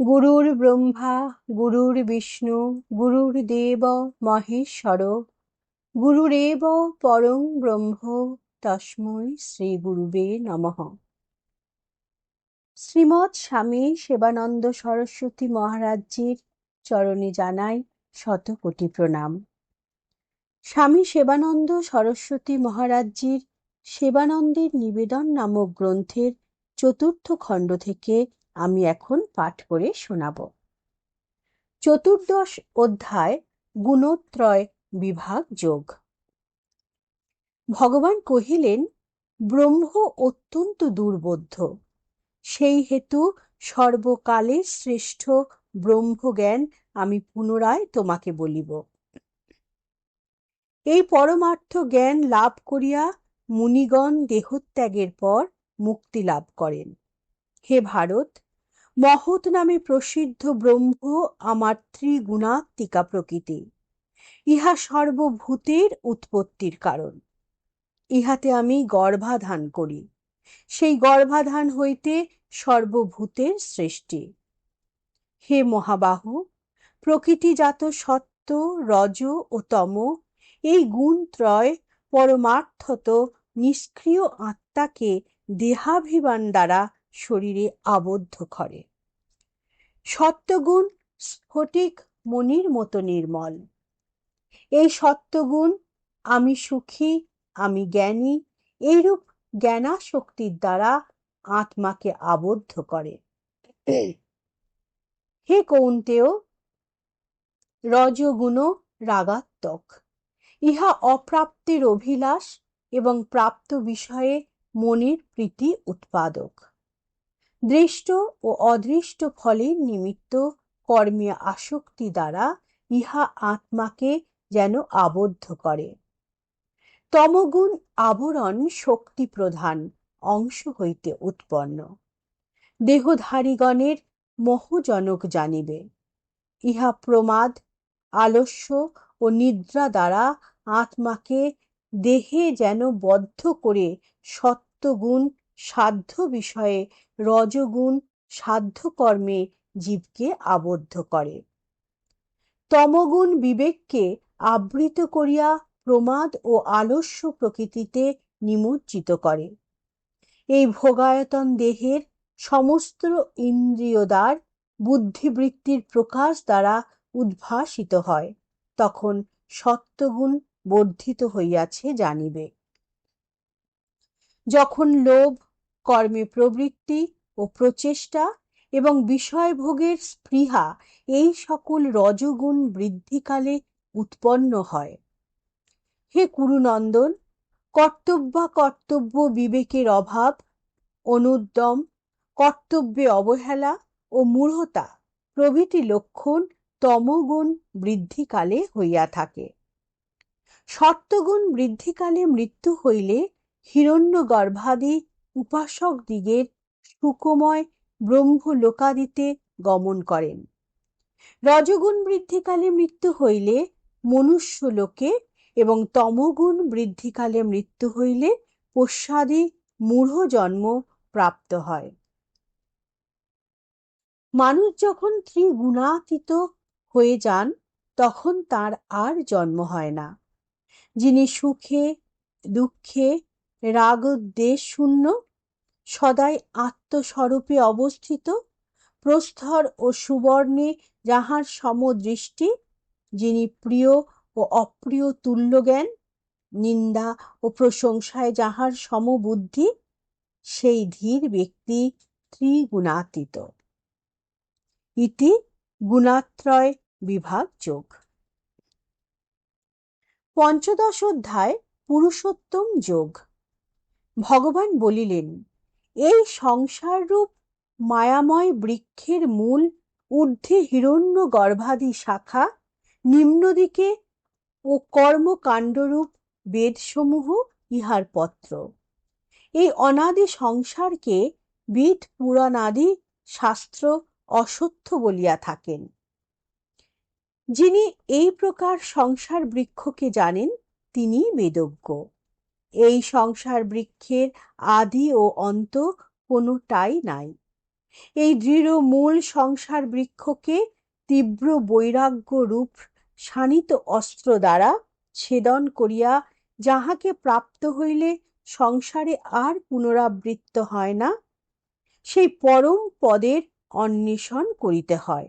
গুরুর ব্রহ্মা, গুরুর বিষ্ণু, গুরুর দেব মহেশ্বর। গুরুরেব পরং ব্রহ্ম, তস্মৈ শ্রী গুরুবে নমঃ। শ্রীমৎ স্বামী সেবানন্দ সরস্বতী মহারাজজির চরণে জানাই শত কোটি প্রণাম। স্বামী সেবানন্দ সরস্বতী মহারাজজির সেবানন্দের নিবেদন নামক গ্রন্থের চতুর্থ খণ্ড থেকে আমি এখন পাঠ করে শোনাব। চতুর্দশ অধ্যায় গুণত্রয় বিভাগ যোগ। ভগবান কহিলেন, ব্রহ্ম অত্যন্ত দুর্বোধ্য। সেই হেতু সর্বকালের শ্রেষ্ঠ ব্রহ্মজ্ঞান আমি পুনরায় তোমাকে বলিব। এই পরমার্থ জ্ঞান লাভ করিয়া মুনিগণ দেহত্যাগের পর মুক্তি লাভ করেন। হে ভারত মহৎ নামে প্রসিদ্ধ ব্রহ্ম আমার ত্রিগুণাত্মিকা প্রকৃতি। ইহা সর্বভূতের উৎপত্তির কারণ। ইহাতে আমি গর্ভাধান করি। সেই গর্ভাধান হইতে সর্বভূতের সৃষ্টি। হে মহাবাহু, প্রকৃতিজাত সত্য রজ ও তম, এই গুণ ত্রয় পরমার্থত নিষ্ক্রিয় আত্মাকে দেহাভিমান দ্বারা শরীরে আবদ্ধ করে। সত্যগুণ স্ফটিক মনির মতো নির্মল। এই সত্যগুণ আমি সুখী, আমি জ্ঞানী, এইরূপ জ্ঞানাশক্তির দ্বারা আত্মাকে আবদ্ধ করে। হে কৌন্তেয়, রজগুণ রাগাত্মক। ইহা অপ্রাপ্তির অভিলাষ এবং প্রাপ্ত বিষয়ে মনের প্রীতি উৎপাদক। দৃষ্ট ও অদৃষ্ট ফলের নিমিত্ত কর্মীয় আসক্তি দ্বারা ইহা আত্মাকে যেন আবদ্ধ করে। তমগুণ আবরণ শক্তি প্রধান অংশ হইতে উৎপন্ন। দেহধারীগণের মোহজনক জানিবে। ইহা প্রমাদ, আলস্য ও নিদ্রা দ্বারা আত্মাকে দেহে যেন বদ্ধ করে সত্যগুণ সাধ্য বিষয়ে রজগুণ সাধ্যকর্মে জীবকে আবদ্ধ করে। তমগুণ বিবেককে আবৃত করিয়া প্রমাদ ও আলস্য প্রকৃতিতে নিমজ্জিত করে। এই ভোগায়তন দেহের সমস্ত ইন্দ্রিয়দ্বার বুদ্ধিবৃত্তির প্রকাশ দ্বারা উদ্ভাসিত হয়, তখন সত্যগুণ বর্ধিত হইয়াছে জানিবে। যখন লোভ কর্মে প্রবৃত্তি ও প্রচেষ্টা এবং বিষয়ভোগের স্পৃহা এই সকল রজগুণ বৃদ্ধিকালে উৎপন্ন হয়। হে কুরুনন্দন কর্তব্যা কর্তব্য বিবেকের অভাব, অনুদ্যম, কর্তব্যে অবহেলা ও মূঢ়তা প্রভৃতি লক্ষণ তমগুণ বৃদ্ধিকালে হইয়া থাকে। সত্যগুণ বৃদ্ধিকালে মৃত্যু হইলে হিরণ্য গর্ভাদি উপাসক দিগের সুকময় ব্রহ্ম লোকাদিতে গমন করেন। রজগুণ বৃদ্ধিকালে মৃত্যু হইলে মনুষ্য লোকে এবং তমগুণ বৃদ্ধিকালে মৃত্যু হইলে পশ্চাদি মূঢ় জন্ম প্রাপ্ত হয়। মানুষ যখন ত্রিগুণাতীত হয়ে যান, তখন তার আর জন্ম হয় না। যিনি সুখে, দুঃখে রাগ দেশ শূন্য সদাই আত্মস্বরূপে অবস্থিত, প্রস্তর ও সুবর্ণে যাহার সমদৃষ্টি, যিনি প্রিয় ও অপ্রিয় তুল্য জ্ঞান নিন্দা ও প্রশংসায় যাহার সমবুদ্ধি, সেই ধীর ব্যক্তি ত্রিগুণাতীত। ইতি গুণাত্রয় বিভাগ যোগ। পঞ্চদশ অধ্যায় পুরুষোত্তম যোগ। ভগবান বলিলেন এই সংসাররূপ মায়াময় বৃক্ষের মূল ঊর্ধ্বে হিরণ্য গর্ভাদি শাখা, নিম্নদিকে ও কর্মকাণ্ডরূপ বেদসমূহ ইহার পত্র। এই অনাদি সংসারকে বিদ পুরাণাদি শাস্ত্র অসত্য বলিয়া থাকেন। যিনি এই প্রকার সংসার বৃক্ষকে জানেন তিনি বেদজ্ঞ। এই সংসার বৃক্ষের আদি ও অন্ত কোনোটাই নাই। এই দৃঢ় মূল সংসার বৃক্ষকে তীব্র বৈরাগ্য রূপ শানিত অস্ত্র দ্বারা ছেদন করিয়া যাহাকে প্রাপ্ত হইলে সংসারে আর পুনরাবৃত্ত হয় না, সেই পরম পদের অন্বেষণ করিতে হয়।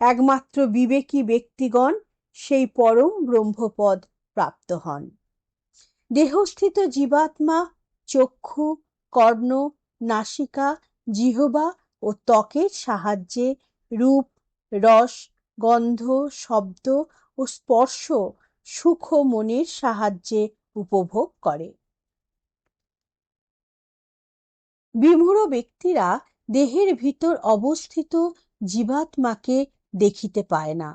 একমাত্র বিবেকী ব্যক্তিগণ সেই পরম ব্রহ্মপদ প্রাপ্ত হন। দেহস্থিত জীবাত্মা, চক্ষু, কর্ণ, নাসিকা, জিহবা ও ত্বকের সাহায্যে রূপ, রস, গন্ধ, শব্দ ও স্পর্শ সুখ মনের সাহায্যে উপভোগ করে। বিমূঢ় ব্যক্তিরা দেহের ভিতর অবস্থিত জীবাত্মাকে দেখিতে পায় না,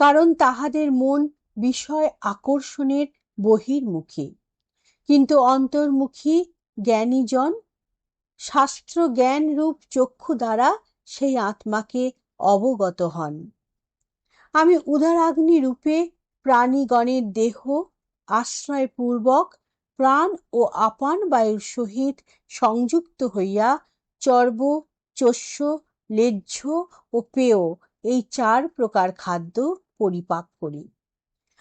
কারণ তাহাদের মন বিষয় আকর্ষণের বহির্মুখী। কিন্তু অন্তর্মুখী জ্ঞানীজন শাস্ত্র জ্ঞান রূপ চক্ষু দ্বারা সেই আত্মাকে অবগত হন। আমি উদারাগ্নি রূপে প্রাণীগণের দেহ আশ্রয়পূর্বক প্রাণ ও আপান বায়ুর সহিত সংযুক্ত হইয়া চর্ব, চস্য, লেহ্য ও পেয় এই চার প্রকার খাদ্য পরিপাক করি।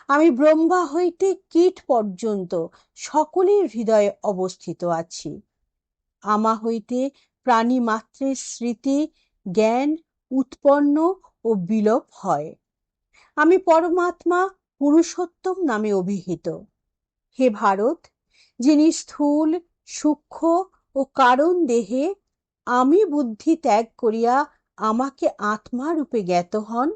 আমি ব্রহ্মা হইতে কীট পর্যন্ত সকলের হৃদয়ে অবস্থিত আছি। আমা হইতে প্রাণী মাত্রের স্মৃতি, জ্ঞান উৎপন্ন ও বিলোপ হয়। আমি পরমাত্মা পুরুষোত্তম নামে অভিহিত। হে ভারত, যিনি স্থূল, সূক্ষ্ম ও কারণ দেহে আমি বুদ্ধি ত্যাগ করিয়া আমাকে আত্মা রূপে জ্ঞাত হন,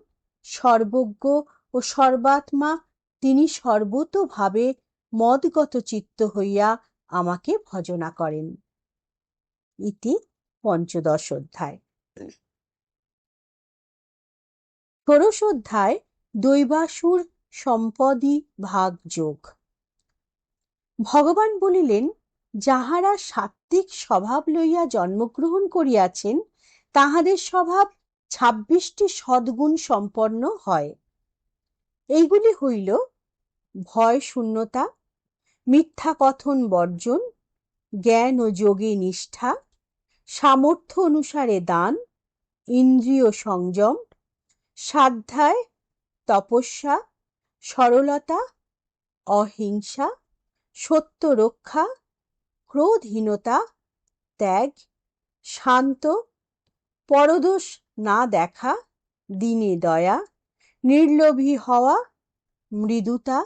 সর্বজ্ঞ ও সর্বাত্মা তিনি সর্বতোভাবে মদগত চিত্ত হইয়া আমাকে ভজনা করেন। ইতি পঞ্চদশ অধ্যায়। ষোড়শ অধ্যায়, দৈবাসুর সম্পদী ভাগ যোগ। ভগবান বলিলেন, যাহারা সাত্ত্বিক স্বভাব লইয়া জন্মগ্রহণ করিয়াছেন, তাহাদের স্বভাব ছাব্বিশটি সদ্গুণ সম্পন্ন হয়। এইগুলি হইল ভয় শূন্যতা, মিথ্যা কথন বর্জন, জ্ঞান ও যোগে নিষ্ঠা, সামর্থ্য অনুসারে দান, ইন্দ্রিয় সংযম, সাধ্যায় তপস্যা, সরলতা, অহিংসা, সত্য রক্ষা, ক্রোধহীনতা, ত্যাগ, শান্ত, পরদোষ না দেখা, দিনে দয়া নির্লোভী হওয়া, মৃদুতা,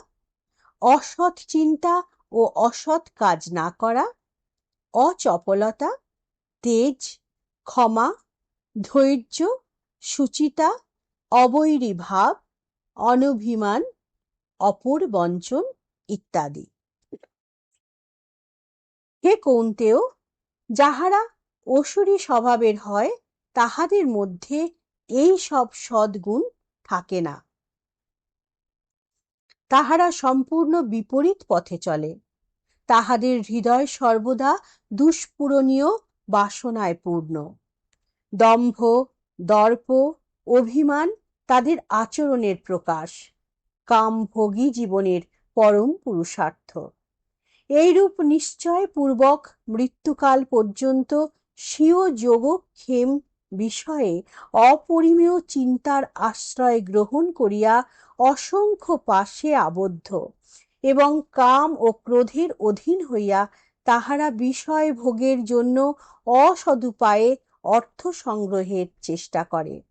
অসৎ চিন্তা ও অসৎ কাজ না করা, অচপলতা, তেজ, ক্ষমা, ধৈর্য, সুচিতা, অবৈরী ভাব, অনভিমান, অপর বঞ্চন ইত্যাদি। হে কৌন্তেও যাহারা অসুরী স্বভাবের হয়, তাহাদের মধ্যে এই সব সদ্গুণ থাকে না। তাহারা সম্পূর্ণ বিপরীত পথে চলে। তাহাদের হৃদয় সর্বদা দুষ্পূরণীয়, বাসনায় পূর্ণ। দম্ভ, দর্প, অভিমান তাদের আচরণের প্রকাশ। কাম ভোগী জীবনের পরম পুরুষার্থ। এইরূপ নিশ্চয় পূর্বক মৃত্যুকাল পর্যন্ত স্বীয় যোগক্ষেম বিষয়ে অপরিমেয় চিন্তার আশ্রয় গ্রহণ করিয়া অসংখ্য পাশে আবদ্ধ এবং কাম ও ক্রোধের অধীন হইয়া তাহারা বিষয় ভোগের জন্য অসদুপায়ে অর্থ সংগ্রহের চেষ্টা করে।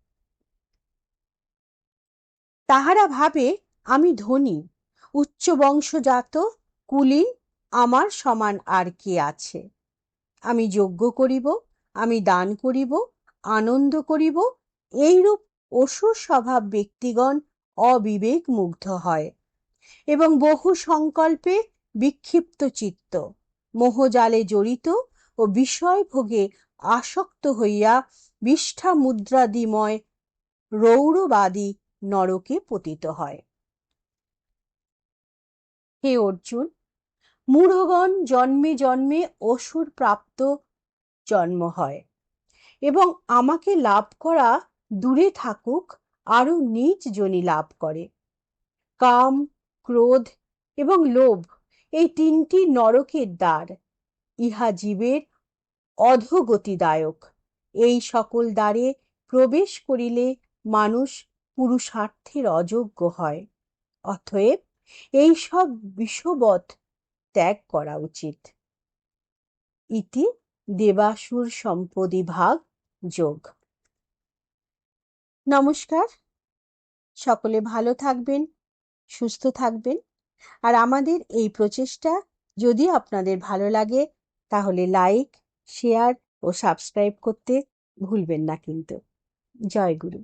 তাহারা ভাবে, আমি ধনী, উচ্চ বংশজাত কুলীন আমার সমান আর কে আছে। আমি যজ্ঞ করিব, আমি দান করিব আনন্দ করিব, এইরূপ অসুর স্বভাব ব্যক্তিগণ অবিবেক মুগ্ধ হয় এবং বহু সংকল্পে বিক্ষিপ্ত চিত্ত। মোহজালে জড়িত ও বিষয় ভোগে আসক্ত হইয়া বিষ্ঠা মুদ্রাদিময় রৌরবাদী নরকে পতিত হয়। হে অর্জুন, মূঢ়গণ জন্মে জন্মে অসুর প্রাপ্ত জন্ম হয়। এবং আমাকে লাভ করা দূরে থাকুক আরও নিজ জনি লাভ করে। কাম, ক্রোধ এবং লোভ এই তিনটি নরকের দ্বার, ইহা জীবের অধোগতিদায়ক। এই সকল দ্বারে প্রবেশ করিলে মানুষ পুরুষার্থের অযোগ্য হয়। অতএব এই সব বিষবৎ ত্যাগ করা উচিত। ইতি দেবাসুর সম্পদি ভাগ। যোগ। নমস্কার। সকলে ভালো থাকবেন, সুস্থ থাকবেন। আর আমাদের এই প্রচেষ্টা যদি আপনাদের ভালো লাগে, তাহলে লাইক শেয়ার ও সাবস্ক্রাইব করতে ভুলবেন না কিন্তু। জয় গুরু।